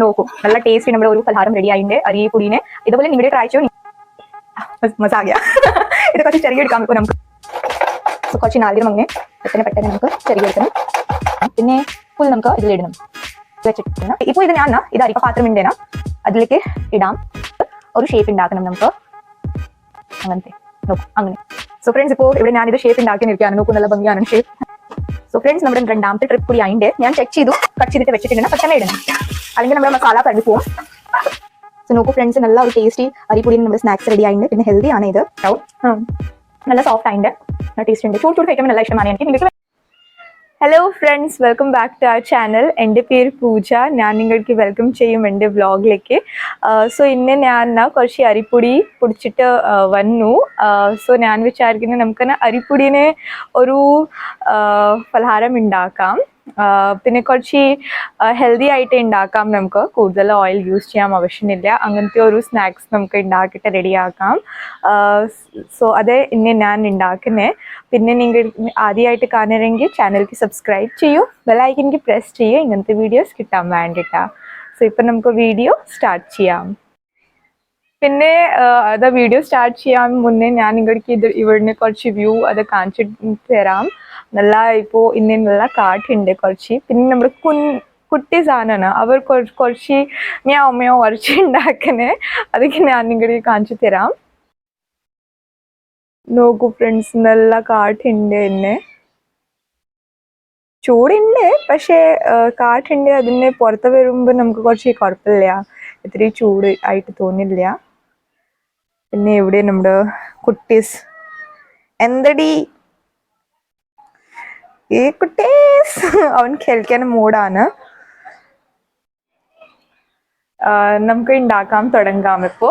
നോക്കൂ. നല്ല ടേസ്റ്റ് നമ്മുടെ ഒരു പലഹാരം റെഡി ആയിട്ടുണ്ട് അരിപ്പൊടിനെ. ഇതുപോലെ നിങ്ങളുടെ ട്രൈ ചെയ്യും. മസാഗ ഇത് കുറച്ച് ചെറിയ എടുക്കാം. ഇപ്പോൾ നമുക്ക് കുറച്ച് നാളികേരം അങ്ങനെ പെട്ടെന്ന് പെട്ടെന്ന് നമുക്ക് ചെറിയ എടുക്കണം. പിന്നെ ഫുൾ നമുക്ക് ഇതിലിടണം വെച്ചിട്ടുണ്ട് ഇപ്പൊ ഇത് ഞാൻ ഇത് അരിപ്പ പാത്രം ഉണ്ടേനാ അതിലേക്ക് ഇടാം. ഒരു ഷേപ്പ് ഉണ്ടാക്കണം നമുക്ക്. അങ്ങനത്തെ. നോക്കും അങ്ങനെ. സോ ഫ്രണ്ട്സ് ഇപ്പോൾ ഇവിടെ ഞാനിത് ഷേപ്പ് ഉണ്ടാക്കി നിൽക്കുകയാണ് നോക്കും നല്ല ഭംഗിയാണ്. ഷേപ്പ് സോ ഫ്രണ്ട്സ് നമ്മുടെ രണ്ടാമത്തെ ട്രിപ്പ് കൂടി ആയിണ്ട്. ഞാൻ ചെക്ക് ചെയ്തു. കട്ട് ചെയ്തിട്ട് വെച്ചിട്ടുണ്ട് പെട്ടെന്ന് ഇടണം അല്ലെങ്കിൽ നമ്മുടെ മസാല പറഞ്ഞു പോകും സോ നോക്കൂ ഫ്രണ്ട്സ് നല്ല ഒരു ടേസ്റ്റി അരിപ്പൊടിയിൽ നമ്മുടെ സ്നാക്സ് റെഡി ആയിട്ടുണ്ട് പിന്നെ ഹെൽത്തി ആണ് ഇത്. നല്ല സോഫ്റ്റ് ആയിട്ട് നല്ല ടേസ്റ്റ് ഉണ്ട്. ചൂട് ചൂട് കഴിക്കുമ്പോൾ നല്ല ഇഷ്ടമാണ്. എനിക്ക് നിങ്ങൾക്ക് hello friends welcome back to our channel എന്റെ പേര് പൂജ. ഞാൻ നിങ്ങൾക്ക് വെൽക്കം ചെയ്യും എന്റെ വ്ളോഗിലേക്ക് സോ ഇന്ന് ഞാൻ കുറച്ച് അരിപ്പൊടി പൊടിച്ചിട്ട് വന്നു. സോ ഞാൻ വിചാരിക്കുന്നത് നമുക്ക് അരിപ്പൊടീനെ ഒരു പലഹാരം ഉണ്ടാക്കാം. പിന്നെ കുറച്ച് ഹെൽത്തി ആയിട്ട് ഉണ്ടാക്കാം നമുക്ക്. കൂടുതൽ ഓയിൽ യൂസ് ചെയ്യാൻ ആവശ്യമില്ല. അങ്ങനത്തെ ഒരു സ്നാക്സ് നമുക്ക് ഉണ്ടാക്കിയിട്ട് റെഡിയാക്കാം സോ അത് ഇന്ന് ഞാൻ ഉണ്ടാക്കുന്നത് പിന്നെ നിങ്ങൾ ആദ്യമായിട്ട് കാണണമെങ്കിൽ ചാനലിക്ക് സബ്സ്ക്രൈബ് ചെയ്യൂ. ബെല്ലൈക്കനിക്ക് പ്രസ് ചെയ്യൂ. ഇങ്ങനത്തെ വീഡിയോസ് കിട്ടാൻ വേണ്ടിയിട്ടാ സോ ഇപ്പം നമുക്ക് വീഡിയോ സ്റ്റാർട്ട് ചെയ്യാം. പിന്നെ അത് വീഡിയോ സ്റ്റാർട്ട് ചെയ്യാൻ മുന്നേ ഞാൻ നിങ്ങൾക്ക് ഇത് ഇവിടുന്ന് കുറച്ച് വ്യൂ അത് കാണിച്ചിട്ട് തരാം. നല്ല ഇപ്പോൾ നല്ല കാട്ടുണ്ട് കുറച്ച്. പിന്നെ നമ്മുടെ കുൻ കുട്ടി സാധനമാണ്. അവർ കുറച്ച് കുറച്ച് ഞാൻ അമ്മയോ ഉറച്ച് ഉണ്ടാക്കണേ. അതൊക്കെ ഞാൻ നിങ്ങളുടെ കാണിച്ചു തരാം. നോക്കൂ ഫ്രണ്ട്സ് നല്ല കാട്ടുണ്ട് എന്നെ ചൂടുണ്ട് പക്ഷേ കാട്ടുണ്ട് അതിന് പുറത്ത് വരുമ്പോൾ നമുക്ക് കുറച്ച് കുഴപ്പമില്ല. ഇത്തിരി ചൂട് ആയിട്ട് തോന്നില്ല. പിന്നെ ഇവിടെ നമ്മുടെ കുട്ടീസ്? എന്തടി? ഈ കുട്ടീസ് അവൻ കളിക്കാൻ മൂടാണ് നമുക്ക് ഉണ്ടാക്കാൻ തുടങ്ങാം ഇപ്പോ.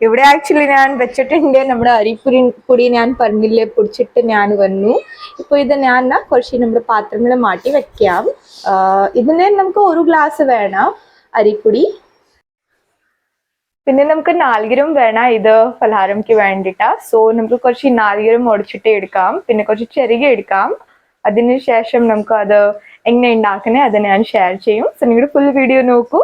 ഇവിടെ ആക്ച്വലി ഞാൻ വെച്ചിട്ടുണ്ട് നമ്മുടെ അരിപ്പൊടി പൊടി ഞാൻ പറഞ്ഞില്ലേ പൊടിച്ചിട്ട് ഞാൻ വന്നു. ഇപ്പൊ ഇത് ഞാൻ കുറച്ച് നമ്മുടെ പാത്രങ്ങൾ മാറ്റി വെക്കാം. ഇതിന് നമുക്ക് ഒരു ഗ്ലാസ് വേണം അരിപ്പൊടി. പിന്നെ നമുക്ക് നാളികരം വേണം ഇത് പലഹാരംക്ക് വേണ്ടിയിട്ടാ സോ നമുക്ക് കുറച്ച് നാളികരം ഒടിച്ചിട്ട് എടുക്കാം. പിന്നെ കുറച്ച് ചെറുക എടുക്കാം. അതിനുശേഷം നമുക്ക് അത് എങ്ങനെ ഉണ്ടാക്കണേ അത് ഞാൻ ഷെയർ ചെയ്യും. സോ നിങ്ങളുടെ ഫുൾ വീഡിയോ നോക്കൂ.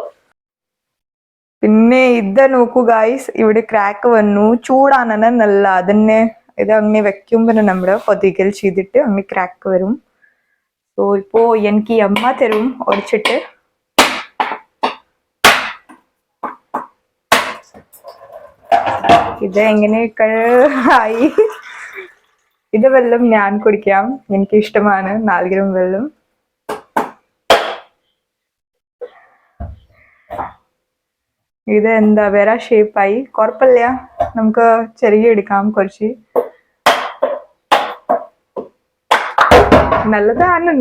പിന്നെ ഇത് നോക്കൂ ഗായ്സ് ഇവിടെ ക്രാക്ക് വന്നു. ചൂടാണ് നല്ല അതന്നെ. ഇത് അങ്ങനെ വെക്കുമ്പോൾ നമ്മൾ പൊതികൽ ചെയ്തിട്ട് അങ്ങനെ ക്രാക്ക് വരും. സോ ഇപ്പോൾ എനിക്ക് അമ്മ തരും ഒടിച്ചിട്ട്. ഇത് എങ്ങനെയൊക്കെ ആയി? ഇത് വെള്ളം ഞാൻ കുടിക്കാം. എനിക്ക് ഇഷ്ടമാണ് നാളികേരം വെള്ളം ഇത് എന്താ വേറെ ഷേപ്പായി. കുഴപ്പമില്ല നമുക്ക് ചെറിയ എടുക്കാം. കുറച്ച്. നല്ലതാണ്.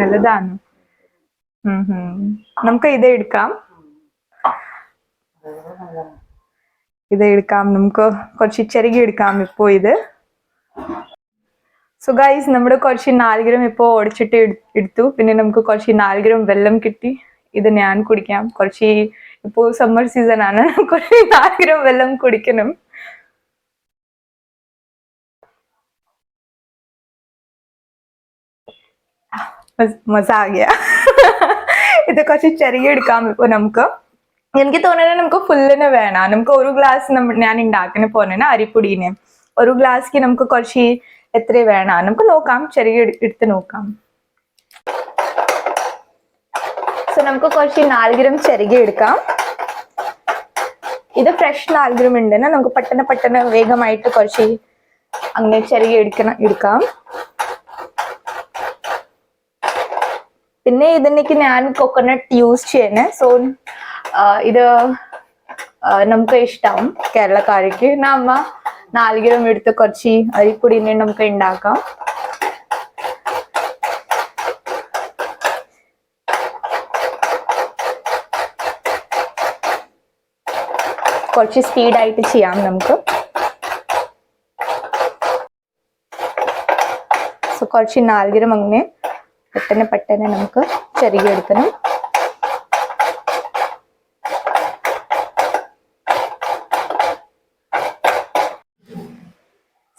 നല്ലതാണ്. നമുക്ക് ഇത് എടുക്കാം. ഇത് എടുക്കാം. നമുക്ക് കുറച്ച് ചെറുകി എടുക്കാം ഇപ്പോ ഇത്. സോ ഗൈസ് നമ്മുടെ കുറച്ച് നാലുഗ്രം ഇപ്പോൾ ഒടിച്ചിട്ട് എടു- എടുത്തു. പിന്നെ നമുക്ക് കുറച്ച് നാലുഗ്രം വെള്ളം കിട്ടി. ഇത് ഞാൻ കുടിക്കാം. കുറച്ച് ഇപ്പോൾ സമ്മർ സീസൺ ആണ്. കുറച്ച് നാലുഗ്രം വെള്ളം കുടിക്കണം. മസ്-. ഇത് കുറച്ച് ചെറിയ എടുക്കാം ഇപ്പൊ നമുക്ക്. എനിക്ക് തോന്നുന്നത് നമുക്ക് ഫുള്ളിന് വേണം. നമുക്ക് ഒരു ഗ്ലാസ് ഞാൻ ഉണ്ടാക്കുന്ന പോന്നെ അരിപ്പൊടീനെ. ഒരു ഗ്ലാസ്ക്ക് നമുക്ക് കുറച്ച് എത്ര വേണം. നമുക്ക് നോക്കാം. ചെറിയ എടുത്ത് നോക്കാം. സോ നമുക്ക് കുറച്ച് നാലുഗ്രം ചെറുകെ എടുക്കാം. ഇത് ഫ്രഷ് നാലുഗ്രം ഉണ്ടെന്ന് നമുക്ക് പെട്ടെന്ന് പെട്ടെന്ന് വേഗമായിട്ട് കുറച്ച് അങ്ങനെ ചെറുകെ എടുക്കണം എടുക്കാം. പിന്നെ ഇതിനേക്ക് ഞാൻ കോക്കനട്ട് യൂസ് ചെയ്യുന്നത് സോ ഇത് ആ, നമുക്ക് ഇഷ്ടം കേരളക്കാർക്ക് നമ്മ നാലുകിലും എടുത്ത് കുറച്ച് അരിപ്പൊടിനെ നമുക്ക് ഉണ്ടാക്കാം കുറച്ച് സ്പീഡായിട്ട് ചെയ്യാം നമുക്ക്. സോ കുറച്ച് നാളികേരം അങ്ങനെ പെട്ടെന്ന് പെട്ടെന്ന് നമുക്ക് ചെറിയ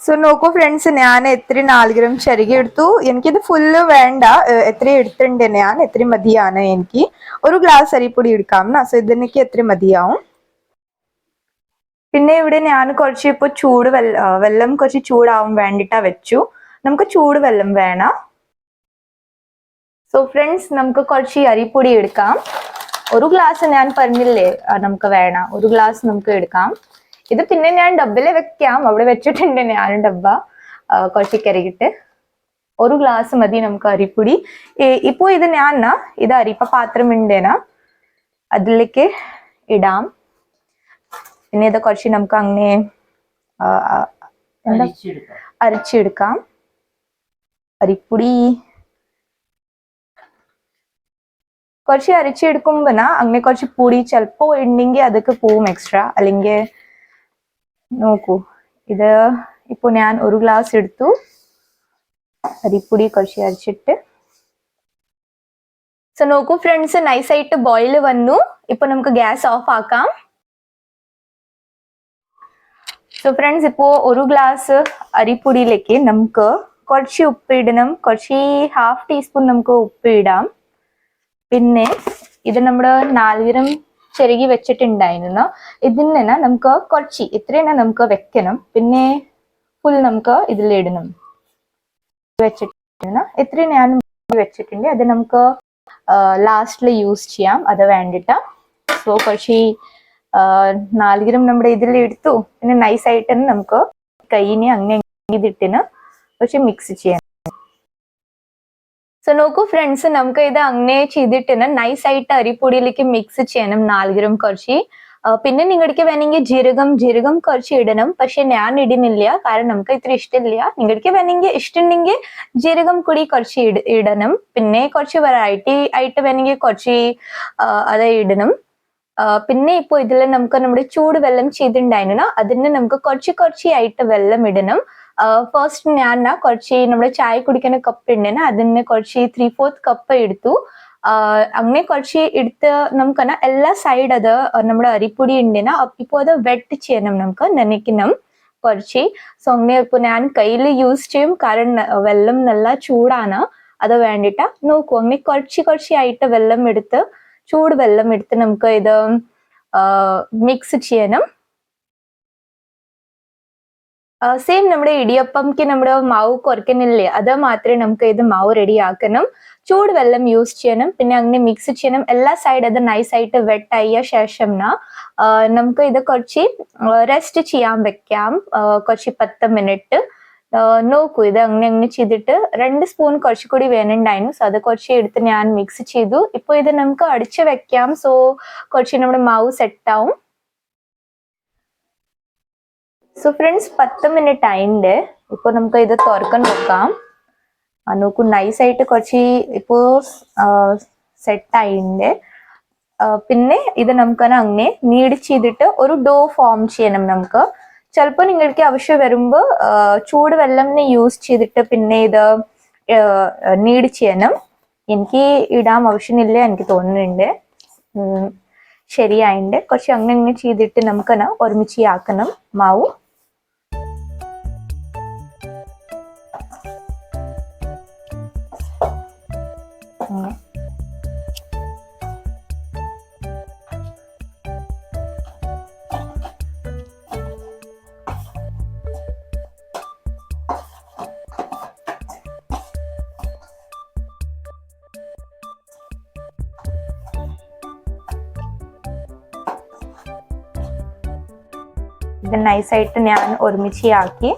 സോ നോക്കൂ ഫ്രണ്ട്സ് ഞാൻ എത്ര ഗ്രാം ചരുകി എടുത്തു എനിക്കിത് ഫുള്ള് വേണ്ട. എത്ര എടുത്തിട്ടുണ്ട് ഞാൻ എത്ര മതിയാണ് എനിക്ക്. ഒരു ഗ്ലാസ് അരിപ്പൊടി എടുക്കാം സോ ഇതെനിക്ക് എത്ര മതിയാവും. പിന്നെ ഇവിടെ ഞാൻ കുറച്ച് ഇപ്പോൾ ചൂട് വെള്ളം വെള്ളം കുറച്ച് ചൂടാവാൻ വേണ്ടിട്ടാ വെച്ചു. നമുക്ക് ചൂട് വെള്ളം വേണം. സോ ഫ്രണ്ട്സ് നമുക്ക് കുറച്ച് അരിപ്പൊടി എടുക്കാം. ഒരു ഗ്ലാസ് ഞാൻ പറഞ്ഞില്ലേ നമുക്ക് വേണം. ഒരു ഗ്ലാസ് നമുക്ക് എടുക്കാം. ഇത് പിന്നെ ഞാൻ ഡബ്ബിൽ വെക്കാം. അവിടെ വെച്ചിട്ടുണ്ട് ഞാൻ ഡബ്ബ. കുറച്ച് കരകിട്ട് ഒരു ഗ്ലാസ് മതി നമുക്ക് അരിപ്പൊടി. ഏ, ഇപ്പോ ഇത് ഞാൻ ഇത് അരിപ്പ പാത്രം ഉണ്ടേന. അതിലേക്ക് ഇടാം. പിന്നെ ഇത് കുറച്ച് നമുക്ക് അങ്ങനെ എന്താ? അരച്ചെടുക്കാം. അരിപ്പൊടി. കുറച്ച് അരച്ചെടുക്കുമ്പോ അങ്ങനെ കുറച്ച് പൊടി ചിലപ്പോ ഉണ്ടെങ്കിൽ അതൊക്കെ പോവും എക്സ്ട്രാ അല്ലെങ്കിൽ നോക്കൂ. ഇത് ഇപ്പൊ ഞാൻ ഒരു ഗ്ലാസ് എടുത്തു. അരിപ്പൊടി കുറച്ച് അരച്ചിട്ട്. സോ നോക്കൂ ഫ്രണ്ട്സ് നൈസായിട്ട് ബോയിൽ വന്നു. ഇപ്പൊ നമുക്ക് ഗ്യാസ് ഓഫ് ആക്കാം. സോ ഫ്രണ്ട്സ് ഇപ്പോ ഒരു ഗ്ലാസ് അരിപ്പൊടിയിലേക്ക് നമുക്ക് കുറച്ച് ഉപ്പ് ഇടണം. കുറച്ച് ഹാഫ് ടീസ്പൂൺ നമുക്ക് ഉപ്പ് പിന്നെ ഇത് നമ്മുടെ നാളികേരം ചെറുകി വെച്ചിട്ടുണ്ടായിരുന്നു ഇതിന് നമുക്ക് കുറച്ച് ഇത്രയും നമുക്ക് വെക്കണം. പിന്നെ ഫുൾ നമുക്ക് ഇതിലിടണം. വെച്ചിട്ടുണ്ട് ഇത്രയും ഞാൻ വെച്ചിട്ടുണ്ട്. അത് നമുക്ക് ലാസ്റ്റിൽ യൂസ് ചെയ്യാം. അത് വേണ്ടിട്ട്. സോ കുറച്ച് നാലുകിരം നമ്മുടെ ഇതിൽ എടുത്തു പിന്നെ നൈസായിട്ട് ആയിട്ട് നമുക്ക് കൈയിനെ അങ്ങനെ ഇതിട്ടിന് പക്ഷെ മിക്സ് ചെയ്യാം. സോ നോക്കൂ ഫ്രണ്ട്സ് നമുക്ക് ഇത് അങ്ങനെ ചെയ്തിട്ട് നൈസ് ആയിട്ട് അരിപ്പൊടിയിലേക്ക് മിക്സ് ചെയ്യണം നാളികേരം കുറച്ച്. പിന്നെ നിങ്ങൾക്ക് വേണമെങ്കിൽ ജീരകം ജീരകം കുറച്ച് ഇടണം. പക്ഷെ ഞാൻ ഇടുന്നില്ല. കാരണം നമുക്ക് ഇത്ര ഇഷ്ടമില്ല. നിങ്ങൾക്ക് വേണമെങ്കിൽ ഇഷ്ടമുണ്ടെങ്കിൽ ജീരകം കൂടി കുറച്ച് ഇട ഇടണം. പിന്നെ കുറച്ച് വെറൈറ്റി ആയിട്ട് വേണമെങ്കിൽ കുറച്ച് അത് ഇടണം. പിന്നെ ഇപ്പൊ ഇതിൽ നമുക്ക് നമ്മുടെ ചൂട് വെള്ളം ചെയ്തിട്ടുണ്ടായിരുന്നു. അതിന് നമുക്ക് കുറച്ച് കുറച്ച് ആയിട്ട് വെള്ളം ഇടണം. ഫസ്റ്റ് ഞാൻ കുറച്ച് നമ്മുടെ ചായ കുടിക്കുന്ന കപ്പ് ഉണ്ടെന്ന് അതിന് കുറച്ച് ത്രീ ഫോർത്ത് കപ്പ് എടുത്തു അങ്ങനെ കുറച്ച് എടുത്ത് നമുക്ക് എല്ലാ സൈഡ് അത് നമ്മുടെ അരിപ്പൊടി ഉണ്ടെന്ന് ഇപ്പോൾ അത് വെട്ട് ചെയ്യണം നമുക്ക് നനയ്ക്കണം കുറച്ച്. സോ അങ്ങനെ ഇപ്പൊ ഞാൻ കയ്യിൽ യൂസ് ചെയ്യും. കാരണം വെള്ളം നല്ല ചൂടാണ്. അത് വേണ്ടിട്ട് നോക്കൂ. അങ്ങനെ കുറച്ച് കുറച്ചായിട്ട് വെള്ളം എടുത്ത് ചൂട് വെള്ളം എടുത്ത് നമുക്ക് ഇത് മിക്സ് ചെയ്യണം. സെയിം നമ്മുടെ ഇടിയപ്പംക്ക് നമ്മുടെ മാവ് കുറയ്ക്കുന്നില്ലേ അത് മാത്രമേ നമുക്ക് ഇത് മാവ് റെഡി ആക്കണം ചൂട് വെള്ളം യൂസ് ചെയ്യണം പിന്നെ അങ്ങനെ മിക്സ് ചെയ്യണം എല്ലാ സൈഡ് അത് നൈസ് ആയിട്ട് വെട്ട് ആയ ശേഷം നമുക്ക് ഇത് കുറച്ച് റെസ്റ്റ് ചെയ്യാൻ വെക്കാം. കുറച്ച് പത്ത് മിനിറ്റ് നോക്കൂ ഇത് അങ്ങനെ അങ്ങനെ ചെയ്തിട്ട് രണ്ട് സ്പൂൺ കുറച്ചുകൂടി വേണുണ്ടായിരുന്നു. സോ അത് കുറച്ച് എടുത്ത് ഞാൻ മിക്സ് ചെയ്തു. ഇപ്പൊ ഇത് നമുക്ക് അടിച്ചു വെക്കാം. സോ കുറച്ച് നമ്മുടെ മാവ് സെറ്റ് സോ ഫ്രണ്ട്സ് പത്ത് മിനിറ്റ് ആയിണ്ട്. ഇപ്പൊ നമുക്ക് ഇത് തുറക്കാൻ നോക്കാം. നോക്കൂ നൈസ് ആയിട്ട് കുറച്ച് ഇപ്പോ സെറ്റ് ആയിണ്ട്. പിന്നെ ഇത് നമുക്ക് അങ്ങനെ നീഡ് ചെയ്തിട്ട് ഒരു ഡോ ഫോം ചെയ്യണം നമുക്ക്. ചിലപ്പോൾ നിങ്ങൾക്ക് ആവശ്യം വരുമ്പോൾ ചൂട് വെള്ളം യൂസ് ചെയ്തിട്ട് പിന്നെ ഇത് നീഡ് ചെയ്യണം. എനിക്ക് ഇടാൻ ആവശ്യമില്ല എനിക്ക് തോന്നുന്നുണ്ട്. ശരിയായിട്ട് കുറച്ച് അങ്ങനെ ചെയ്തിട്ട് നമുക്ക് ഒരുമിച്ച് ആക്കണം. മാവ്. ഇത് നൈസായിട്ട് ഞാൻ ഒരുമിച്ച് ആക്കി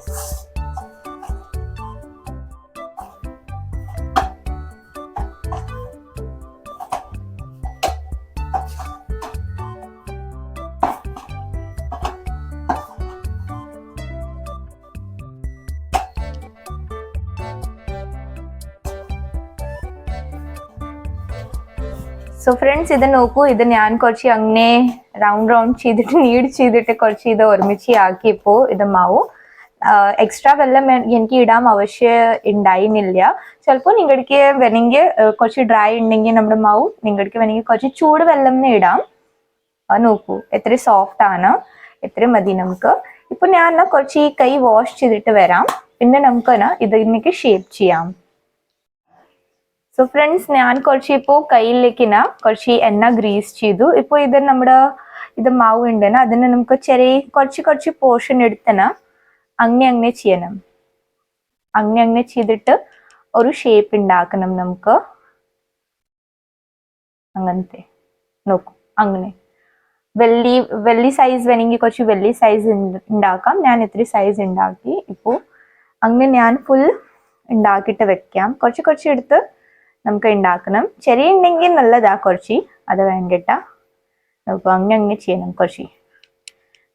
സോ ഫ്രണ്ട്സ് ഇത് നോക്കൂ ഇത് ഞാൻ കുറച്ച് അങ്ങനെ റൗണ്ട് റൗണ്ട് ചെയ്തിട്ട് നീഡ് ചെയ്തിട്ട് കുറച്ച് ഇത് ഒരുമിച്ച് ആക്കിയപ്പോ ഇത് മാവും. എക്സ്ട്രാ വെള്ളം എനിക്ക് ഇടാൻ ആവശ്യം ഉണ്ടായിരുന്നില്ല ചിലപ്പോൾ നിങ്ങൾക്ക് വേണമെങ്കിൽ കുറച്ച് ഡ്രൈ ഉണ്ടെങ്കിൽ നമ്മുടെ മാവ് നിങ്ങൾക്ക് വേണമെങ്കിൽ കുറച്ച് ചൂട് വെള്ളം ഇടാം. നോക്കൂ എത്ര സോഫ്റ്റ് ആണ്. എത്ര മതി നമുക്ക്. ഇപ്പൊ ഞാൻ കുറച്ച് ഈ കൈ വാഷ് ചെയ്തിട്ട് വരാം. പിന്നെ നമുക്ക് ഇതിനേക്ക് ഷേപ്പ് ചെയ്യാം. സോ ഫ്രണ്ട്സ് ഞാൻ കുറച്ച് ഇപ്പോൾ കയ്യിലേക്ക് കുറച്ച് എണ്ണ ഗ്രീസ് ചെയ്തു. ഇപ്പോൾ ഇത് നമ്മുടെ ഇത് മാവ് ഉണ്ടെന്ന് അതിന് നമുക്ക് ചെറിയ കുറച്ച് കുറച്ച് പോർഷൻ എടുത്തന. അങ്ങനെ അങ്ങനെ ചെയ്യണം. അങ്ങനെ അങ്ങനെ ചെയ്തിട്ട് ഒരു ഷേപ്പ് ഉണ്ടാക്കണം നമുക്ക്. അങ്ങനത്തെ. നോക്കൂ അങ്ങനെ. വെള്ളി വെള്ളി സൈസ് വേണമെങ്കിൽ കുറച്ച് വെള്ളി സൈസ് ഉണ്ടാക്കാം ഞാൻ ഇത്തിരി സൈസ് ഉണ്ടാക്കി ഇപ്പോൾ അങ്ങനെ ഞാൻ ഫുൾ ഉണ്ടാക്കിയിട്ട് വെക്കാം. കുറച്ച് കുറച്ച് എടുത്ത് നമുക്ക് ഉണ്ടാക്കണം ചെറിയ ഉണ്ടെങ്കിൽ നല്ലതാ കുറച്ച്. അത് വേണ്ടിട്ട. അപ്പോൾ അങ്ങനെ ചെയ്യണം കുറച്ച്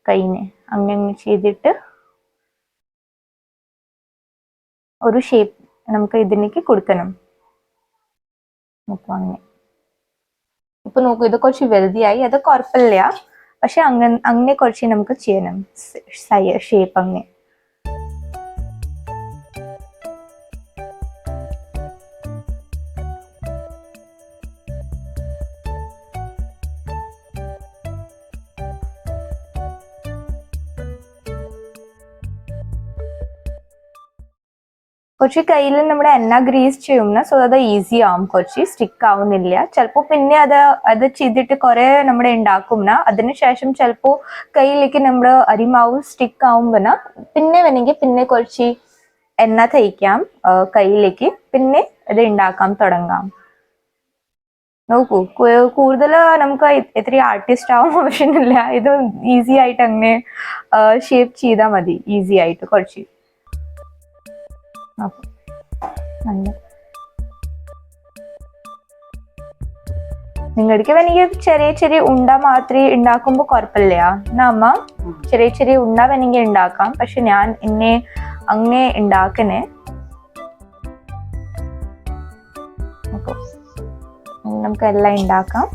കൈനെ അങ്ങനെ ചെയ്തിട്ട് ഒരു ഷേപ്പ് നമുക്ക് ഇതിലേക്ക് കൊടുക്കണം. അപ്പൊ അങ്ങനെ ഇപ്പൊ നോക്കൂ ഇത് കുറച്ച് വലുതായി അത് കുഴപ്പമില്ല. പക്ഷെ അങ്ങനെ അങ്ങനെ കുറച്ച് നമുക്ക് ചെയ്യണം. ഷേപ്പ് അങ്ങനെ കുറച്ച് കയ്യിൽ നമ്മുടെ എണ്ണ ഗ്രീസ് ചെയ്യുന്ന സോ അത് ഈസി ആവും കുറച്ച് സ്റ്റിക്ക് ആവുന്നില്ല. ചിലപ്പോൾ പിന്നെ അത് അത് ചെയ്തിട്ട് കുറെ നമ്മുടെ ഉണ്ടാക്കും അതിനുശേഷം ചിലപ്പോൾ കയ്യിലേക്ക് നമ്മൾ അരിമാവ് സ്റ്റിക്ക് ആവുമ്പോൾ പിന്നെ വേണമെങ്കിൽ പിന്നെ കുറച്ച് എണ്ണ തയ്ക്കാം കയ്യിലേക്ക്. പിന്നെ ഇത് ഉണ്ടാക്കാൻ തുടങ്ങാം. നോക്കൂ കൂടുതൽ നമുക്ക് എത്ര ആർട്ടിസ്റ്റ് ആവാൻ ആവശ്യമില്ല ഇത് ഈസി ആയിട്ട് അങ്ങനെ ഷേപ്പ് ചെയ്താൽ മതി. ഈസി ആയിട്ട് കുറച്ച് നോക്കൂ നല്ല നിങ്ങൾക്ക് വേണമെങ്കിൽ ചെറിയ ചെറിയ ഉണ്ട മാത്രമേ ഉണ്ടാക്കുമ്പോൾ കുഴപ്പമില്ല എന്നാ അമ്മ ചെറിയ ചെറിയ ഉണ്ട വേണമെങ്കിൽ ഉണ്ടാക്കാം പക്ഷെ ഞാൻ എന്നെ അങ്ങനെ ഉണ്ടാക്കണേ. നമുക്ക് എല്ലാം ഉണ്ടാക്കാം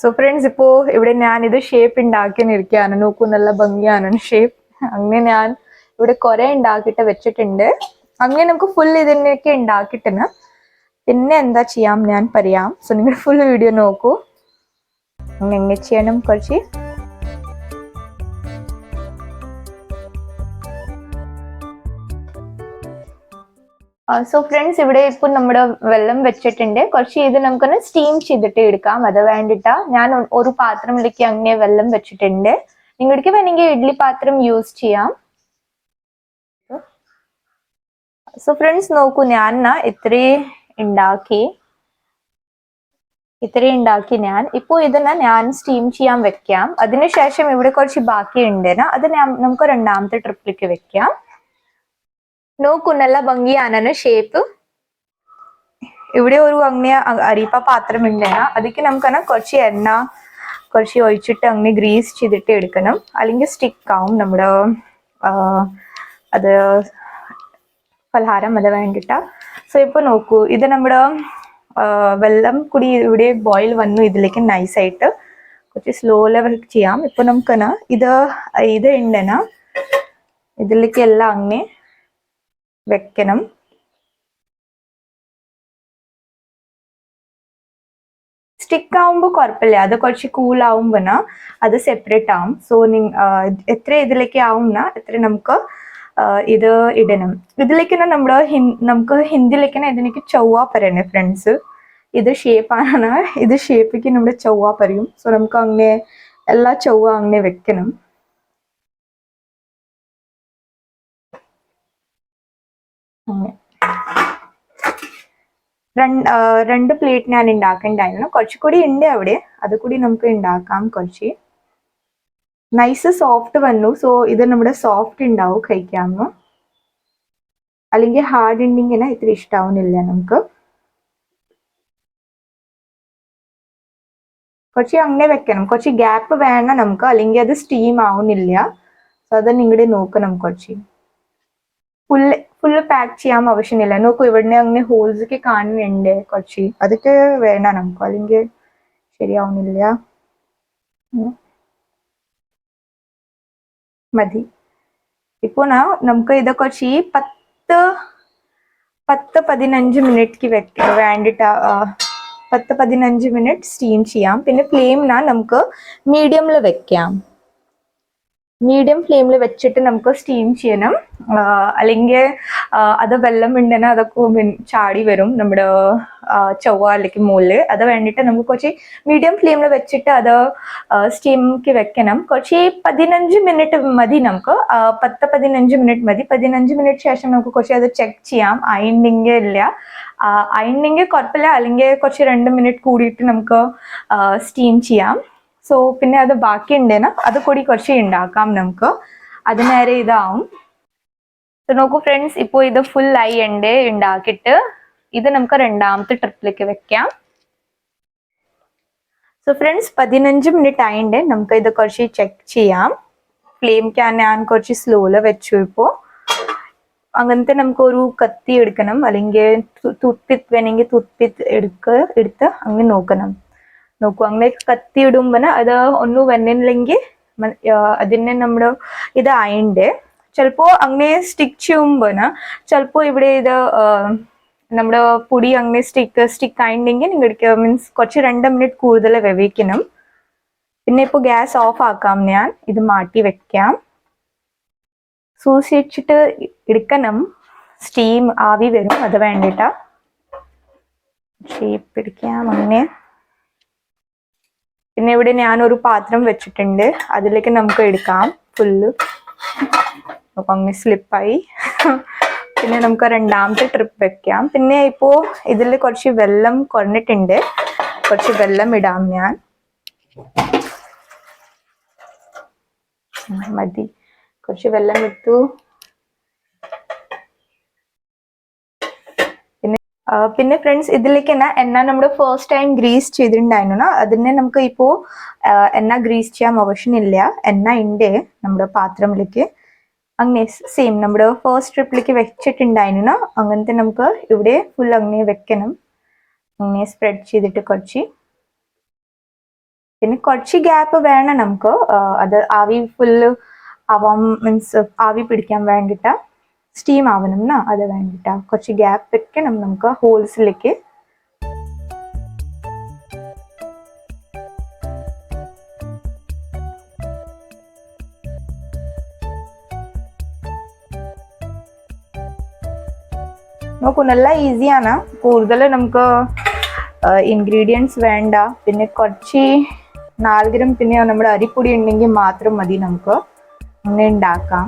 സോ ഫ്രണ്ട്സ് ഇപ്പോ ഇവിടെ ഞാൻ ഇത് ഷേപ്പ് ഉണ്ടാക്കിയിരിക്കുകയാണ് നോക്കൂ നല്ല ഭംഗിയാണ്. ഷേപ്പ് അങ്ങനെ ഞാൻ ഇവിടെ കുറെ ഉണ്ടാക്കിയിട്ട് വെച്ചിട്ടുണ്ട്. അങ്ങനെ നമുക്ക് ഫുൾ ഇതിനൊക്കെ ഉണ്ടാക്കിട്ടെന്ന് പിന്നെ എന്താ ചെയ്യാം ഞാൻ പറയാം. സോ നിങ്ങൾ ഫുൾ വീഡിയോ നോക്കൂ. അങ്ങനെ എങ്ങനെ ചെയ്യണം കുറച്ച് സോ ഫ്രണ്ട്സ് ഇവിടെ ഇപ്പൊ നമ്മുടെ വെള്ളം വെച്ചിട്ടുണ്ട്. കുറച്ച് ഇത് നമുക്കൊന്ന് സ്റ്റീം ചെയ്തിട്ട് എടുക്കാം. അത് വേണ്ടിട്ടാ ഞാൻ ഒരു പാത്രത്തിലേക്ക് അങ്ങനെ വെള്ളം വെച്ചിട്ടുണ്ട്. നിങ്ങൾക്ക് വേണമെങ്കിൽ ഇഡ്ഡലി പാത്രം യൂസ് ചെയ്യാം. സോ ഫ്രണ്ട്സ് നോക്കൂ ഞാൻ ന ഇത്രേ ഉണ്ടാക്കി ഇത്രയും ഉണ്ടാക്കി ഞാൻ. ഇപ്പൊ ഇതിനെ ഞാൻ സ്റ്റീം ചെയ്യാൻ വെക്കാം. അതിനുശേഷം ഇവിടെ കുറച്ച് ബാക്കി ഉണ്ട് അത് ഞാൻ നമുക്ക് രണ്ടാമത്തെ ട്രിപ്പിലേക്ക് വെക്കാം. നോക്കൂ നല്ല ഭംഗിയാണ് ഷേപ്പ്. ഇവിടെ ഒരു അങ്ങനെ അരിപ്പ പാത്രം ഉണ്ട്. അതിക്ക് നമുക്ക് കുറച്ച് എണ്ണ കുറച്ച് ഒഴിച്ചിട്ട് അങ്ങനെ ഗ്രീസ് ചെയ്തിട്ട് എടുക്കണം. അല്ലെങ്കിൽ സ്റ്റിക്ക് ആവും നമ്മുടെ അത് പലഹാരം അത് വേണ്ടിട്ട സോ ഇപ്പൊ നോക്കൂ ഇത് നമ്മുടെ വെള്ളം കൂടി ഇവിടെ ബോയിൽ വന്നു. ഇതിലേക്ക് നൈസായിട്ട് കുറച്ച് സ്ലോ ലെവൽ ചെയ്യാം. ഇപ്പൊ നമുക്കെന്നാ ഇത് ഇത് ഉണ്ടെന്നാ ഇതിലേക്ക് എല്ലാം അങ്ങനെ വെക്കണം. സ്റ്റിക്ക് ആവുമ്പോൾ കുഴപ്പമില്ല അത് കുറച്ച് കൂൾ ആവുമ്പോന അത് സെപ്പറേറ്റ് ആവും. സോ എത്ര ഇതിലേക്ക് ആവുന്ന എത്ര നമുക്ക് ഇത് ഇടണം. ഇതിലേക്ക് നമ്മൾ നമുക്ക് ഹിന്ദിയിലേക്ക് ഇതിനേക്ക് ചൊവ്വ പറയണേ ഫ്രണ്ട്സ് ഇത് ഷേപ്പാണ് ഇത് ഷേപ്പിക്ക് നമ്മൾ ചൊവ്വ പറയും. സോ നമുക്ക് അങ്ങനെ എല്ലാ ചൊവ്വ അങ്ങനെ വെക്കണം. രണ്ട് പ്ലേറ്റ് ഞാൻ ഉണ്ടാക്കണ്ടായിരുന്നു കുറച്ചുകൂടി ഉണ്ട് അവിടെ. അത് കൂടി നമുക്ക് ഉണ്ടാക്കാം കുറച്ച്. നൈസ് സോഫ്റ്റ് വന്നു. സോ ഇത് നമ്മുടെ സോഫ്റ്റ് ഉണ്ടാവും കഴിക്കാമെന്ന് അല്ലെങ്കിൽ ഹാർഡ് ഉണ്ടെങ്കിൽ ഇത്ര ഇഷ്ടാവുന്നില്ല നമുക്ക്. കുറച്ച് അങ്ങനെ വെക്കണം. കുറച്ച് ഗ്യാപ്പ് വേണം നമുക്ക്. അല്ലെങ്കിൽ അത് സ്റ്റീം ആവുന്നില്ല. സോ അത് നിങ്ങളുടെ നോക്കണം കുറച്ച്. ഫുള്ള് ഫുള്ള് പാക്ക് ചെയ്യാൻ ആവശ്യമില്ല. നോക്കൂ ഇവിടെ അങ്ങനെ ഹോൾസ് ഒക്കെ കാണുന്നുണ്ട് കുറച്ച്. അതൊക്കെ വേണ്ട നമുക്ക് അല്ലെങ്കിൽ ശരിയാവുന്നില്ല. മതി. ഇപ്പോൾ നാ നമുക്ക് ഇതൊക്കെ കുറച്ച് പത്ത് പത്ത് പതിനഞ്ച് മിനിറ്റ്ക്ക് വെക്ക വേണ്ടിയിട്ട് പത്ത് പതിനഞ്ച് മിനിറ്റ് സ്റ്റീം ചെയ്യാം. പിന്നെ ഫ്ലെയിം നാ നമുക്ക് മീഡിയമിൽ വെക്കാം. മീഡിയം ഫ്ലെയിമിൽ വെച്ചിട്ട് നമുക്ക് സ്റ്റീം ചെയ്യണം. അല്ലെങ്കിൽ അത് വെള്ളം ഉണ്ടെങ്കിൽ അതൊക്കെ ചാടി വരും നമ്മുടെ ചൊവ്വ അല്ലെങ്കിൽ മുകളിൽ അത് വേണ്ടിയിട്ട് നമുക്ക് കുറച്ച് മീഡിയം ഫ്ലെയിമിൽ വെച്ചിട്ട് അത് സ്റ്റീമിക്ക് വെക്കണം. കുറച്ച് പതിനഞ്ച് മിനിറ്റ് മതി നമുക്ക്. പത്ത് പതിനഞ്ച് മിനിറ്റ് മതി. പതിനഞ്ച് മിനിറ്റ് ശേഷം നമുക്ക് കുറച്ച് അത് ചെക്ക് ചെയ്യാം. അയണ്ടെങ്കിൽ ഇല്ല. അയണ്ടെങ്കിൽ കുഴപ്പമില്ല. അല്ലെങ്കിൽ കുറച്ച് രണ്ട് മിനിറ്റ് കൂടിയിട്ട് നമുക്ക് സ്റ്റീം ചെയ്യാം. സോ പിന്നെ അത് ബാക്കി ഉണ്ടേന അത് കൂടി കുറച്ച് ഉണ്ടാക്കാം നമുക്ക്. അത് നേരെ ഇതാവും. നോക്കൂ ഫ്രണ്ട്സ് ഇപ്പോൾ ഇത് ഫുൾ ആയി ഉണ്ട് ഉണ്ടാക്കിയിട്ട്. ഇത് നമുക്ക് രണ്ടാമത്തെ ട്രിപ്പിലേക്ക് വെക്കാം. സോ ഫ്രണ്ട്സ് പതിനഞ്ച് മിനിറ്റ് ആയിണ്ട്. നമുക്ക് ഇത് കുറച്ച് ചെക്ക് ചെയ്യാം. ഫ്ലെയിം ക്യാൻ ഞാൻ കുറച്ച് സ്ലോൽ വെച്ചു ഇപ്പോൾ അങ്ങനത്തെ നമുക്ക് ഒരു കത്തി എടുക്കണം. അല്ലെങ്കിൽ തുത്തിത്ത് വേണമെങ്കിൽ തുത്തിത്ത് എടുക്ക എടുത്ത് അങ്ങനെ നോക്കണം. നോക്കൂ അങ്ങനെ കത്തി ഇടുമ്പോൾ അത് ഒന്നും വന്നില്ലെങ്കിൽ അതിനെ നമ്മൾ ഇത് ആയിണ്ട് ചിലപ്പോൾ അങ്ങനെ സ്റ്റിക്ക് ചെയ്യുമ്പോൾ ചിലപ്പോൾ ഇവിടെ ഇത് നമ്മുടെ പൊടി അങ്ങനെ സ്റ്റിക്ക് സ്റ്റിക്ക് ആയിട്ടുണ്ടെങ്കിൽ നിങ്ങൾക്ക് മീൻസ് കുറച്ച് രണ്ട് മിനിറ്റ് കൂടുതൽ വെവിക്കണം. പിന്നെ ഇപ്പോൾ ഗ്യാസ് ഓഫ് ആക്കാം ഞാൻ. ഇത് മാറ്റി വെക്കാം. സൂക്ഷിച്ചിട്ട് എടുക്കണം. സ്റ്റീം ആവി വരും. അത് വേണ്ടിട്ടാ. ഷേപ്പ് പിടിക്കാം അങ്ങനെ. പിന്നെ ഇവിടെ ഞാനൊരു പാത്രം വെച്ചിട്ടുണ്ട്. അതിലേക്ക് നമുക്ക് എടുക്കാം. ഫുള്ള് അപ്പൊ അങ്ങനെ സ്ലിപ്പായി പിന്നെ നമുക്ക് രണ്ടാമത്തെ ട്രിപ്പ് വെക്കാം. പിന്നെ ഇപ്പോ ഇതിൽ കുറച്ച് വെള്ളം കുറഞ്ഞിട്ടുണ്ട്. കുറച്ച് വെള്ളം ഇടാം ഞാൻ. മതി. കുറച്ച് വെള്ളം ഇട്ടു പിന്നെ ഫ്രണ്ട്സ് ഇതിലേക്ക് തന്നെ എണ്ണ നമ്മൾ ഫസ്റ്റ് ടൈം ഗ്രീസ് ചെയ്തിട്ടുണ്ടായിരുന്നു? അതിനെ നമുക്ക് ഇപ്പോൾ എന്നാ ഗ്രീസ് ചെയ്യാൻ ആവശ്യമില്ല എണ്ണ ഉണ്ട് നമ്മുടെ പാത്രത്തിലേക്ക് അങ്ങനെ സെയിം നമ്മുടെ ഫസ്റ്റ് ട്രിപ്പിലേക്ക് വെച്ചിട്ടുണ്ടായിരുന്നു? അങ്ങനത്തെ നമുക്ക് ഇവിടെ ഫുൾ അങ്ങനെ വെക്കണം. അങ്ങനെ സ്പ്രെഡ് ചെയ്തിട്ട് കുറച്ച്. പിന്നെ കുറച്ച് ഗ്യാപ്പ് വേണം നമുക്ക്. അത് ആവി ഫുള്ള് ആവാം മീൻസ് ആവി പിടിക്കാൻ വേണ്ടിയിട്ടാ സ്റ്റീം ആവണം എന്നാ അത് വേണ്ടിയിട്ടാ കുറച്ച് ഗ്യാപ്പ് വെക്കണം നമുക്ക് ഹോൾസിലേക്ക് നോക്കൂ നല്ല ഈസിയാണ് കൂടുതൽ നമുക്ക് ഇൻഗ്രീഡിയൻസ് വേണ്ട. പിന്നെ കുറച്ച് ഗ്രാം പിന്നെ നമ്മുടെ അരിപ്പൊടി ഉണ്ടെങ്കിൽ മാത്രം മതി നമുക്ക്. അങ്ങനെ ഉണ്ടാക്കാം.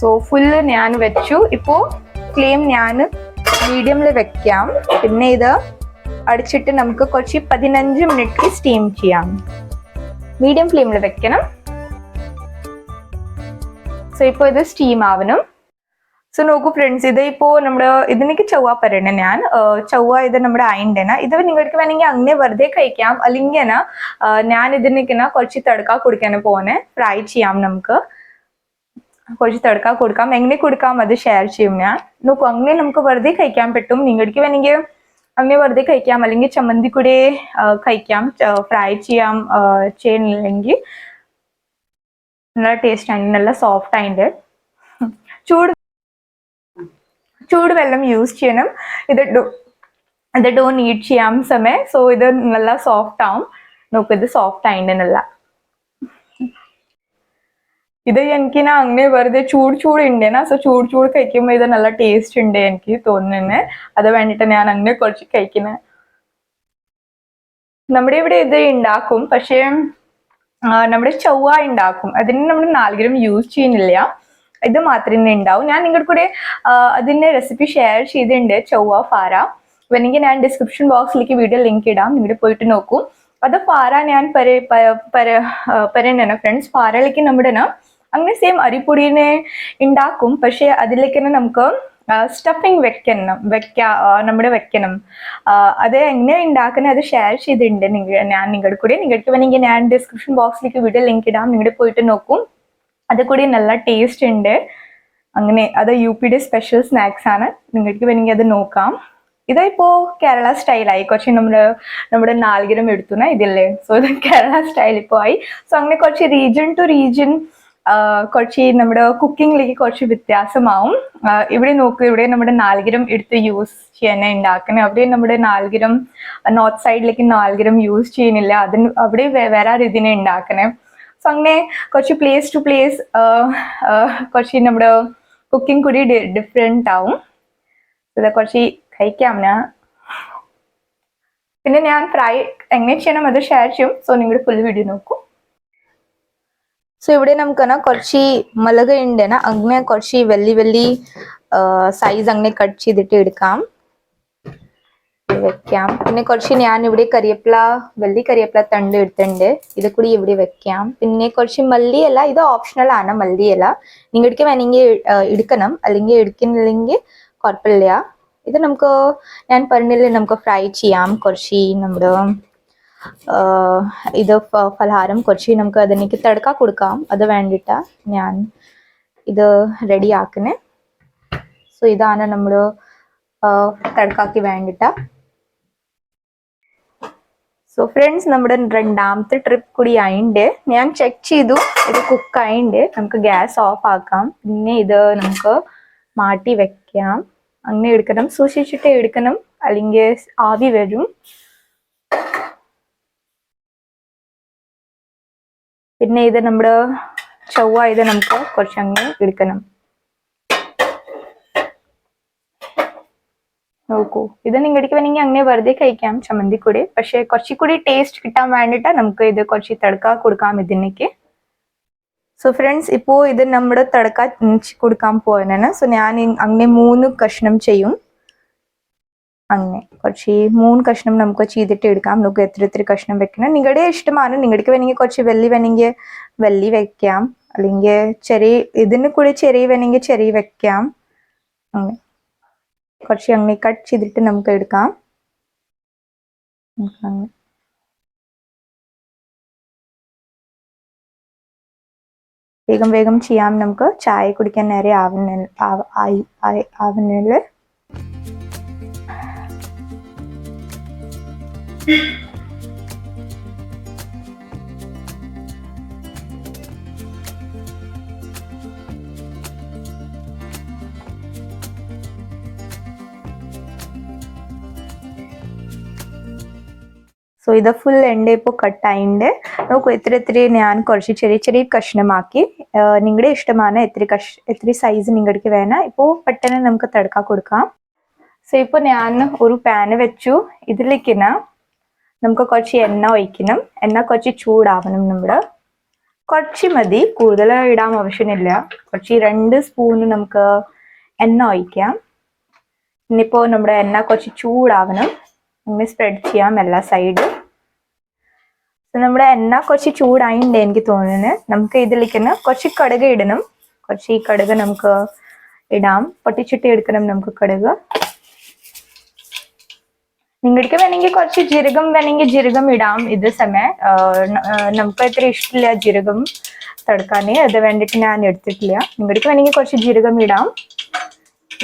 സോ ഫുള്ള് ഞാൻ വെച്ചു. ഇപ്പോൾ ഫ്ലെയിം ഞാൻ മീഡിയമിൽ വെക്കാം. പിന്നെ ഇത് അടിച്ചിട്ട് നമുക്ക് കുറച്ച് പതിനഞ്ച് മിനിറ്റ് സ്റ്റീം ചെയ്യാം. മീഡിയം ഫ്ലെയിമിൽ വെക്കണം. സോ ഇപ്പോൾ ഇത് സ്റ്റീം ആവണം. സോ നോക്കൂ ഫ്രണ്ട്സ് ഇത് ഇപ്പോൾ നമ്മുടെ ഇതിനേക്ക് ചൊവ്വ പറയണേ ഞാൻ. ചൊവ്വ ഇത് നമ്മുടെ അയിണ്ടന ഇത് നിങ്ങൾക്ക് വേണമെങ്കിൽ അങ്ങനെ വെറുതെ കഴിക്കാം. അല്ലെങ്കിൽ ഞാൻ ഇതിനേക്ക് കുറച്ച് തടുക്ക കൊടുക്കാൻ പോനെ ഫ്രൈ ചെയ്യാം നമുക്ക്. കുറച്ച് തടുക്ക കൊടുക്കാം. എങ്ങനെ കൊടുക്കാം? അത് ഷെയർ ചെയ്യും ഞാൻ. നോക്കൂ അങ്ങനെ നമുക്ക് വെറുതെ കഴിക്കാൻ പറ്റും. നിങ്ങൾക്ക് വേണമെങ്കിൽ അങ്ങനെ വെറുതെ കഴിക്കാം. അല്ലെങ്കിൽ ചമ്മന്തി കൂടെ കഴിക്കാം. ഫ്രൈ ചെയ്യാം ചെയ്യണില്ലെങ്കിൽ നല്ല ടേസ്റ്റ് ആണ്. നല്ല സോഫ്റ്റ് ആയിട്ട് ചൂട് ചൂട് വെള്ളം യൂസ് ചെയ്യണം. ഇത് ഇത് ഡോ നീറ്റ് ചെയ്യാൻ സമയം സോ ഇത് നല്ല സോഫ്റ്റ് ആവും. നോക്കൂ ഇത് സോഫ്റ്റ് ആയിട്ട് നല്ല. ഇത് എനിക്ക് അങ്ങനെ വെറുതെ ചൂട് ചൂട് ഉണ്ടേനാ സോ ചൂട് ചൂട് കഴിക്കുമ്പോൾ ഇത് നല്ല ടേസ്റ്റ് ഉണ്ട് എനിക്ക് തോന്നുന്നത് അത് വേണ്ടിട്ട് ഞാൻ അങ്ങനെ കുറച്ച് കഴിക്കുന്നത് നമ്മുടെ ഇവിടെ ഇത് ഉണ്ടാക്കും പക്ഷേ നമ്മുടെ ചൊവ്വ ഉണ്ടാക്കും അതിന് നമ്മൾ നാലുകരം യൂസ് ചെയ്യുന്നില്ല. ഇത് മാത്രമേ ഉണ്ടാവും ഞാൻ നിങ്ങളുടെ കൂടെ ആ, അതിന്റെ റെസിപ്പി ഷെയർ ചെയ്തിട്ടുണ്ട് ചൊവ്വ ഫാര വേണമെങ്കിൽ ഞാൻ ഡിസ്ക്രിപ്ഷൻ ബോക്സിലേക്ക് വീഡിയോ ലിങ്ക് ഇടാം. നിങ്ങൾ പോയിട്ട് നോക്കൂ. അത് ഫാര ഞാൻ പര ഫ്രണ്ട്സ് ഫാരയിലേക്ക് നമ്മുടെ അങ്ങനെ സെയിം അരിപ്പൊടിനെ ഉണ്ടാക്കും പക്ഷെ അതിലേക്ക് തന്നെ നമുക്ക് സ്റ്റഫിങ് വെക്കണം. വെക്കാ നമ്മുടെ വെക്കണം. അത് എങ്ങനെ ഉണ്ടാക്കുന്നത് അത് ഷെയർ ചെയ്തിട്ടുണ്ട് നിങ്ങൾ ഞാൻ നിങ്ങളുടെ കൂടെ. നിങ്ങൾക്ക് വേണമെങ്കിൽ ഞാൻ ഡിസ്ക്രിപ്ഷൻ ബോക്സിലേക്ക് വീഡിയോ ലിങ്ക് ഇടാം. നിങ്ങളുടെ പോയിട്ട് നോക്കും. അത് കൂടി നല്ല ടേസ്റ്റ് ഉണ്ട്. അങ്ങനെ അത് യു പിയുടെ സ്പെഷ്യൽ സ്നാക്സ് ആണ്. നിങ്ങൾക്ക് വേണമെങ്കിൽ അത് നോക്കാം. ഇതായിപ്പോ കേരള സ്റ്റൈലായി കുറച്ച് നമ്മുടെ നമ്മുടെ നാളികരം എടുത്തുന്ന ഇതില്ലേ സോ ഇത് കേരള സ്റ്റൈൽ ഇപ്പോൾ ആയി. സോ അങ്ങനെ കുറച്ച് റീജിയൻ ടു റീജിയൻ കുറച്ച് നമ്മുടെ കുക്കിങ്ങിലേക്ക് കുറച്ച് വ്യത്യാസമാവും. ഇവിടെ നോക്കുക ഇവിടെ നമ്മുടെ നാളികരം എടുത്ത് യൂസ് ചെയ്യാനാണ് ഉണ്ടാക്കുന്നത് അവിടെ നമ്മുടെ നാളികരം നോർത്ത് സൈഡിലേക്ക് നാളികരം യൂസ് ചെയ്യുന്നില്ല. അതിന് അവിടെ വേറെ രീതിനെ ഉണ്ടാക്കണേ സോ അങ്ങനെ കുറച്ച് പ്ലേസ് ടു പ്ലേസ് കുറച്ച് നമ്മുടെ കുക്കിംഗ് കൂടി ഡിഫറെന്റ് ആവും. ഇത് കുറച്ച് കഴിക്കാം ഞാൻ. പിന്നെ ഞാൻ ഫ്രൈ എങ്ങനെ ചെയ്യണം അത് ഷെയർ ചെയ്യും. സോ നിങ്ങളുടെ ഫുൾ വീഡിയോ നോക്കൂ. ಸೊ ഇവിടെ നമുക്കನ കുറച്ച് മുളക് ഉണ്ടന അങ്ങനെ കുറച്ച് വലിയ വലിയ സൈസ് അങ്ങനെ കട്ട് ചെയ്തിട്ട് എടുക്കാം. വെക്കാം. പിന്നെ കുറച്ച് ഞാൻ ഇവിടെ കരിയപ്പില വലിയ കരിയപ്പില തണ്ട് എടുത്തിട്ടുണ്ട്. ഇത് കൂടി ഇവിടെ വെക്കാം. പിന്നെ കുറച്ച് മല്ലിയില ഇത് ഓപ്ഷണൽ ആണ് മല്ലിയില നിങ്ങൾക്ക് വേണമെങ്കിൽ എടുക്കണം. അല്ലെങ്കിൽ എടുക്കുന്നില്ലെങ്കിൽ കുഴപ്പമില്ല. ഇത് നമുക്ക് ഞാൻ പറഞ്ഞില്ലേ നമുക്ക് ഫ്രൈ ചെയ്യാം. കുറച്ച് നമ്മുടെ ഇത് പലഹാരം കുറച്ച് നമുക്ക് അതിലേക്ക് തടുക്ക കൊടുക്കാം. അത് വേണ്ടിയിട്ട് ഞാൻ ഇത് റെഡി ആക്കണേ സോ ഇതാണ് നമ്മൾ തടുക്കാക്കി വേണ്ടിയിട്ട് സോ ഫ്രണ്ട്സ് നമ്മുടെ രണ്ടാമത്തെ ട്രിപ്പ് കൂടി ആയിണ്ട്. ഞാൻ ചെക്ക് ചെയ്തു. ഇത് കുക്ക് ആയിണ്ട്. നമുക്ക് ഗ്യാസ് ഓഫ് ആക്കാം. പിന്നെ ഇത് നമുക്ക് മാറ്റി വെക്കാം. അങ്ങനെ എടുക്കണം. സൂക്ഷിച്ചിട്ട് എടുക്കണം. അല്ലെങ്കിൽ ആവി വരും. പിന്നെ ഇത് നമ്മുടെ ചൊവ്വ ഇത് നമുക്ക് കുറച്ച് അങ്ങ് എടുക്കണം. നോക്കൂ. ഇത് നിങ്ങൾക്ക് വേണമെങ്കിൽ അങ്ങനെ വെറുതെ കഴിക്കാം ചമ്മന്തി കൂടി പക്ഷെ കുറച്ചുകൂടി ടേസ്റ്റ് കിട്ടാൻ വേണ്ടിയിട്ട് നമുക്ക് ഇത് കുറച്ച് തടുക്ക കൊടുക്കാം ഇതിനേക്ക് സോ ഫ്രണ്ട്സ് ഇപ്പോൾ ഇത് നമ്മുടെ തടുക്ക കൊടുക്കാൻ പോകാനാണ് സോ ഞാൻ അങ്ങനെ മൂന്ന് കഷ്ണം ചെയ്യും. അങ്ങനെ. കുറച്ച് മൂന്ന് കഷ്ണം നമുക്ക് ചെയ്തിട്ട് എടുക്കാം. നമുക്ക് എത്ര എത്ര കഷ്ണം വെക്കണം? നിങ്ങളുടെ ഇഷ്ടമാണ്. നിങ്ങൾക്ക് വേണമെങ്കിൽ കുറച്ച് വെള്ളി വേണമെങ്കിൽ വെള്ളി വെക്കാം. അല്ലെങ്കിൽ ചെറിയ ഇതിന് കൂടി ചെറിയ വേണമെങ്കിൽ ചെറിയ വെക്കാം. അങ്ങനെ. കുറച്ച് അങ്ങനെ കട്ട് ചെയ്തിട്ട് നമുക്ക് എടുക്കാം വേഗം വേഗം ചെയ്യാം. നമുക്ക് ചായ കുടിക്കാൻ നേരെ ആവുന്ന ആവുന്നില്ല ഇത് ഫുൾ എന്റെ ഇപ്പോൾ കട്ടായിണ്ട് നോക്കൂ എത്ര എത്ര ഞാൻ കുറച്ച് ചെറിയ ചെറിയ കഷ്ണമാക്കി. നിങ്ങളുടെ ഇഷ്ടമാണ് എത്ര കഷ് എത്ര സൈസ് നിങ്ങൾക്ക് വേണം. ഇപ്പോൾ പെട്ടെന്ന് നമുക്ക് തടുക്കാൻ കൊടുക്കാം. സോ ഇപ്പോൾ ഞാൻ ഒരു പാന് വെച്ചു. ഇതിലേക്ക് നമുക്ക് കുറച്ച് എണ്ണ ഒഴിക്കണം. എണ്ണ കുറച്ച് ചൂടാവണം നമ്മൾ കുറച്ച് മതി. കൂടുതൽ ഇടാൻ ആവശ്യമില്ല. കുറച്ച് രണ്ട് സ്പൂണ് നമുക്ക് എണ്ണ ഒഴിക്കാം. ഇനിയിപ്പോൾ നമ്മുടെ എണ്ണ കുറച്ച് ചൂടാവണം. നമ്മൾ സ്പ്രെഡ് ചെയ്യാം എല്ലാ സൈഡും നമ്മുടെ എണ്ണ കുറച്ച് ചൂടായിണ്ട് എനിക്ക് തോന്നുന്നത് നമുക്ക് ഇതിലേക്ക് കുറച്ച് കടുക് ഇടണം. കുറച്ച് ഈ കടുക് നമുക്ക് ഇടാം. പൊട്ടിച്ചിട്ട് എടുക്കണം നമുക്ക് കടുക്. നിങ്ങൾക്ക് വേണമെങ്കിൽ കുറച്ച് ജീരകം വേണമെങ്കിൽ ജീരകം ഇടാം ഇത് സമയം. നമുക്ക് അത്ര ഇഷ്ടമില്ല ജീരകം തടുക്കാനേ അത് വേണ്ടിയിട്ട് ഞാൻ എടുത്തിട്ടില്ല. നിങ്ങൾക്ക് വേണമെങ്കിൽ കുറച്ച് ജീരകം ഇടാം.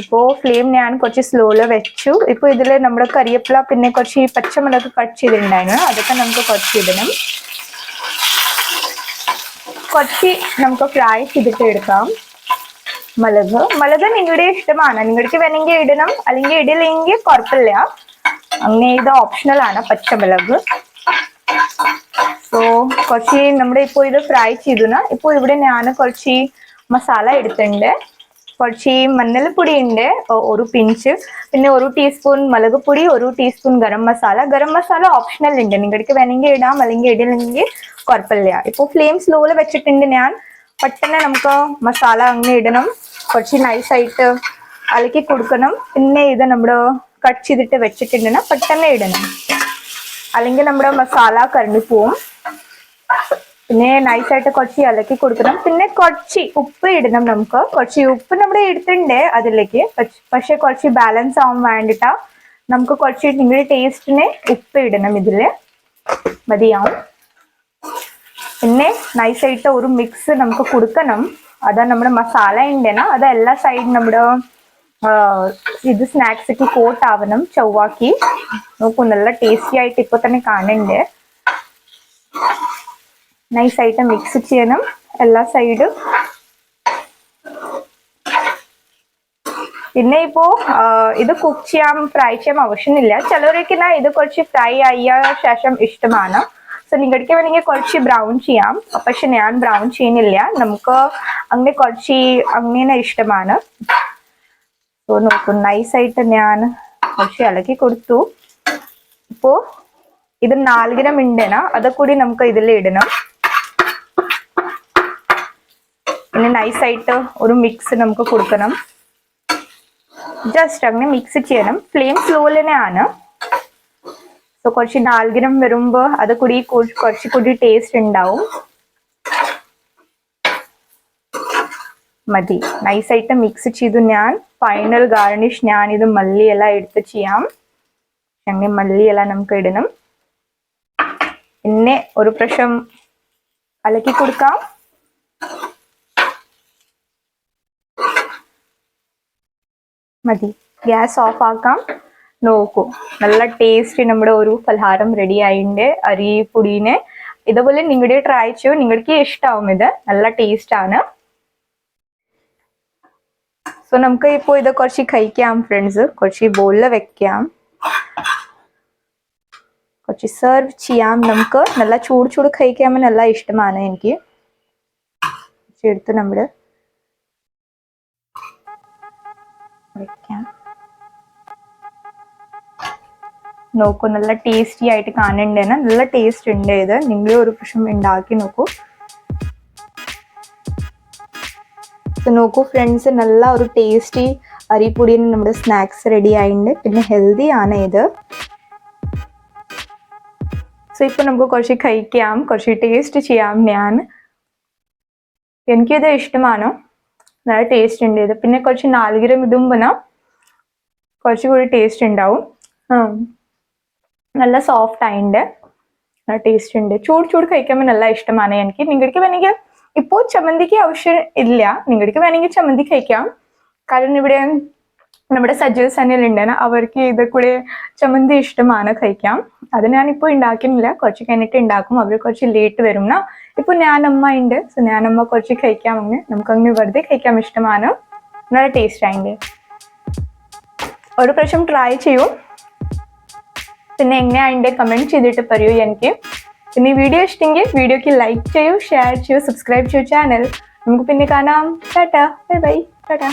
ഇപ്പോൾ ഫ്ലെയിം ഞാൻ കുറച്ച് സ്ലോയിൽ വെച്ചു. ഇപ്പോൾ ഇതിൽ നമ്മുടെ കറിവേപ്പില പിന്നെ കുറച്ച് പച്ചമുളക് കട്ട് ചെയ്തിട്ടുണ്ടായിരുന്നു. അതൊക്കെ നമുക്ക് കുറച്ച് ഇടണം. കുറച്ച് നമുക്ക് ഫ്രൈ ചെയ്തിട്ട് എടുക്കാം. മുളക്. മുളക് നിങ്ങളുടെ ഇഷ്ടമാണ്. നിങ്ങൾക്ക് വേണമെങ്കിൽ ഇടണം. അല്ലെങ്കിൽ ഇടില്ലെങ്കിൽ കുഴപ്പമില്ല. അങ്ങനെ ഇത് ഓപ്ഷണൽ ആണ് പച്ചമുളക്. സോ കുറച്ച് നമ്മുടെ ഇപ്പോൾ ഇത് ഫ്രൈ ചെയ്തു ഇപ്പോൾ ഇവിടെ ഞാൻ കുറച്ച് മസാല എടുത്തിട്ടുണ്ട്. കുറച്ച് മഞ്ഞൾപ്പൊടി ഉണ്ട് ഒരു പിഞ്ച്. പിന്നെ ഒരു ടീസ്പൂൺ മുളക് പൊടി ഒരു ടീസ്പൂൺ ഗരം മസാല ഗരം മസാല ഓപ്ഷണൽ ഉണ്ട്. നിങ്ങൾക്ക് വേണമെങ്കിൽ ഇടാം അല്ലെങ്കിൽ ഇടില്ലെങ്കിൽ കുഴപ്പമില്ല. ഇപ്പോൾ ഫ്ലെയിം സ്ലോയിൽ വെച്ചിട്ടുണ്ട് ഞാൻ. പെട്ടെന്ന് നമുക്ക് മസാല അങ്ങനെ ഇടണം. കുറച്ച് നൈസായിട്ട് അലക്കി കൊടുക്കണം. പിന്നെ ഇത് നമ്മുടെ കട്ട് ചെയ്തിട്ട് വെച്ചിട്ടുണ്ടെങ്കിൽ പെട്ടെന്ന് ഇടണം. അല്ലെങ്കിൽ നമ്മുടെ മസാല കരണ്ടി പോവും. പിന്നെ നൈസായിട്ട് കുറച്ച് ഇളക്കി കൊടുക്കണം. പിന്നെ കുറച്ച് ഉപ്പ് ഇടണം നമുക്ക്. കുറച്ച് ഉപ്പ് നമ്മൾ എടുത്തിട്ടുണ്ട് അതിലേക്ക്. പക്ഷ- കുറച്ച് ബാലൻസ് ആവാൻ വേണ്ടിട്ടാ നമുക്ക് കുറച്ച് നിങ്ങളുടെ ടേസ്റ്റിന് ഉപ്പ് ഇടണം ഇതിൽ മതിയാവും. പിന്നെ നൈസായിട്ട് ഒരു മിക്സ് നമുക്ക് കൊടുക്കണം. അതാ നമ്മുടെ മസാല ഉണ്ടെന്നാ. അത് എല്ലാ സൈഡ് നമ്മുടെ ഇത് സ്നാക്സ് ഒക്കെ ആവണം ചൊവ്വാക്കി. നോക്കൂ നല്ല ടേസ്റ്റി ആയിട്ട് ഇപ്പൊ തന്നെ കാണുന്നുണ്ട് നൈസായിട്ട് മിക്സ് ചെയ്യണം. എല്ലാ സൈഡും പിന്നെ ഇപ്പോ ഇത് കുക്ക് ചെയ്യാൻ ഫ്രൈ ചെയ്യാൻ ആവശ്യമില്ല. ചിലവരൊക്കെ ഞാൻ ഇത് കുറച്ച് ഫ്രൈ ആയ ശേഷം ഇഷ്ടമാണ്. സോ നിങ്ങൾക്ക് വേണമെങ്കിൽ കുറച്ച് ബ്രൗൺ ചെയ്യാം. പക്ഷെ ഞാൻ ബ്രൗൺ ചെയ്യുന്നില്ല. നമുക്ക് അങ്ങനെ കുറച്ച് അങ്ങനെ ഇഷ്ടമാണ്. സോ നോക്കും നൈസായിട്ട് ഞാൻ കുറച്ച് ഇളക്കി കൊടുത്തു. ഇപ്പോ ഇത് നാലുഗ്രം ഉണ്ടേന അത് കൂടി നമുക്ക് ഇതിൽ ഇടണം. പിന്നെ നൈസായിട്ട് ഒരു മിക്സ് നമുക്ക് കൊടുക്കണം. ജസ്റ്റ് അങ്ങനെ മിക്സ് ചെയ്യണം. ഫ്ലെയിം സ്ലോയിൽ തന്നെയാണ് സോ കുറച്ച് നാൽഗ്രം വരുമ്പോൾ അത് കൂടി കുറച്ച് കൂടി ടേസ്റ്റ് ഉണ്ടാവും. മതി. നൈസായിട്ട് മിക്സ് ചെയ്തു ഞാൻ. ഫൈനൽ ഗാർണിഷ് ഞാൻ ഇത് മല്ലിയില എടുത്ത് ചെയ്യാം. അങ്ങനെ മല്ലിയില നമുക്ക് ഇടണം. പിന്നെ ഒരു പ്രാവശ്യം അലക്കി കൊടുക്കാം. മതി. ഗ്യാസ് ഓഫ് ആക്കാം. നോക്കൂ. നല്ല ടേസ്റ്റ് നമ്മുടെ ഒരു പലഹാരം റെഡി ആയിട്ടുണ്ട്. അരിപ്പൊടിനെ. ഇതുപോലെ നിങ്ങളുടെ ട്രൈ ചെയ്യൂ. നിങ്ങൾക്ക് ഇഷ്ടാവും ഇത്. നല്ല ടേസ്റ്റ് ആണ്. സോ നമുക്ക് ഇപ്പോ ഇത് കുറച്ച് കഴിക്കാം ഫ്രണ്ട്സ് കുറച്ച് ബോളിൽ വെക്കാം. കുറച്ച് സെർവ് ചെയ്യാം നമുക്ക്. നല്ല ചൂട് ചൂട് കഴിക്കാൻ നല്ല ഇഷ്ടമാണ് എനിക്ക്. എടുത്ത് നമ്മൾ വെക്കാം. നോക്കൂ നല്ല ടേസ്റ്റി ആയിട്ട് കാണുന്നുണ്ട്. നല്ല ടേസ്റ്റ് ഉണ്ട് ഇത്. നിങ്ങൾ ഒരു പ്രാവശ്യം ഉണ്ടാക്കി നോക്കൂ. നോക്കൂ ഫ്രണ്ട്സ് നല്ല ഒരു ടേസ്റ്റി അരിപ്പൊടിയിൽ നമ്മുടെ സ്നാക്സ് റെഡി ആയിട്ടുണ്ട്. പിന്നെ ഹെൽത്തി ആണ് ഇത്. സോ ഇപ്പൊ നമുക്ക് കുറച്ച് കഴിക്കാം കുറച്ച് ടേസ്റ്റ് ചെയ്യാം ഞാൻ. എനിക്കിത് ഇഷ്ടമാണോ. നല്ല ടേസ്റ്റ് ഉണ്ട് ഇത്. പിന്നെ കുറച്ച് നാലുകിരം ഇടുമ്പോൾ കുറച്ചുകൂടി ടേസ്റ്റ് ഉണ്ടാവും. നല്ല സോഫ്റ്റ് ആയിട്ടുണ്ട്. നല്ല ടേസ്റ്റ് ഉണ്ട്. ചൂട് ചൂട് കഴിക്കുമ്പോൾ നല്ല ഇഷ്ടമാണ് എനിക്ക്. നിങ്ങൾക്ക് വേണമെങ്കിൽ ഇപ്പോൾ ചമ്മന്തിക്ക് ആവശ്യം ഇല്ല. നിങ്ങൾക്ക് വേണമെങ്കിൽ ചമ്മന്തി കഴിക്കാം. കാരണം ഇവിടെ നമ്മുടെ സജീവ് സനിലുണ്ട് അവർക്ക് ഇത് കൂടെ ചമ്മന്തി ഇഷ്ടമാണ് കഴിക്കാം. അത് ഞാനിപ്പോൾ ഉണ്ടാക്കുന്നില്ല കുറച്ച് കഴിഞ്ഞിട്ട് ഉണ്ടാക്കും. അവർ കുറച്ച് ലേറ്റ് വരും എന്നാ ഇപ്പൊ ഞാനമ്മ ഉണ്ട്. സോ ഞാനമ്മ കുറച്ച് കഴിക്കാം അങ്ങനെ നമുക്ക് അങ്ങ് വെറുതെ കഴിക്കാൻ ഇഷ്ടമാണ്. നല്ല ടേസ്റ്റ് ആയിട്ട് ഒരു പ്രാവശ്യം ട്രൈ ചെയ്യൂ. പിന്നെ എങ്ങനെയാണ്ട് കമന്റ് ചെയ്തിട്ട് പറയൂ എനിക്ക്. പിന്നെ ഈ വീഡിയോ ഇഷ്ടമെങ്കിൽ വീഡിയോക്ക് ലൈക്ക് ചെയ്യൂ ഷെയർ ചെയ്യൂ സബ്സ്ക്രൈബ് ചെയ്യൂ ചാനൽ നമുക്ക് പിന്നെ കാണാം ടാറ്റ ബൈ ബൈ ടാറ്റ